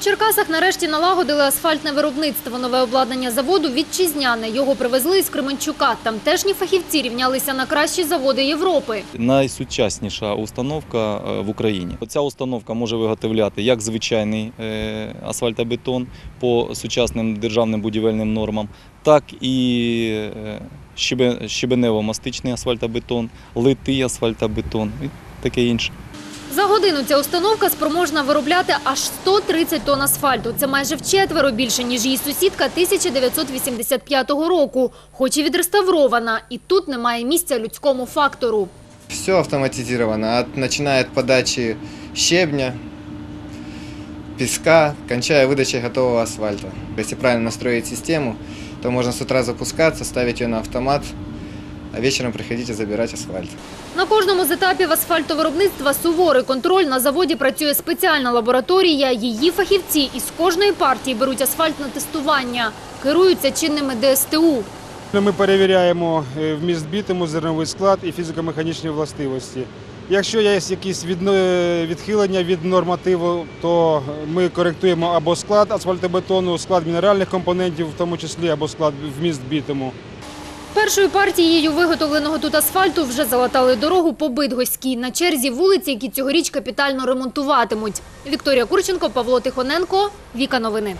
Черкасах нарешті налагодили асфальтне виробництво. Нове обладнання заводу вітчизняне. Його привезли із Кременчука. Тамтешні фахівці рівнялися на кращі заводи Європи. Найсучасніша установка е, в Україні. Ця установка може виготовляти як звичайний е, асфальтобетон по сучасним державним будівельним нормам, так і е, щебе- щебенево-мастичний асфальтобетон, литий асфальтобетон і таке інше. За годину ця установка спроможна виробляти аж 130 тонн асфальту. Це майже вчетверо більше, ніж її сусідка 1985 року. Хоч і відреставрована. І тут немає місця людському фактору. Все автоматизировано, начиная от подачи щебня, песка, кончая выдачей готового асфальта. Если правильно настроить систему, то можно с утра запускаться, ставить ее на автомат, а вечером приходить и забирать асфальт. На кожному з етапів асфальтовиробництва суворий контроль. На заводі працює спеціальна лабораторія. Її фахівці із кожної партії беруть асфальт на тестування. Керуються чинними ДСТУ. Ми перевіряємо е, вміст бітуму, зерновий склад і фізико-механічні властивості. Якщо є якісь відхилення від нормативу, то ми коректуємо або склад асфальтобетону, склад мінеральних компонентів, в тому числі або склад вміст бітуму. Першою партією виготовленого тут асфальту вже залатали дорогу по Бидгоській. На черзі вулиці, які цьогоріч капітально ремонтуватимуть. Вікторія Курченко, Павло Тихоненко, Віка Новини.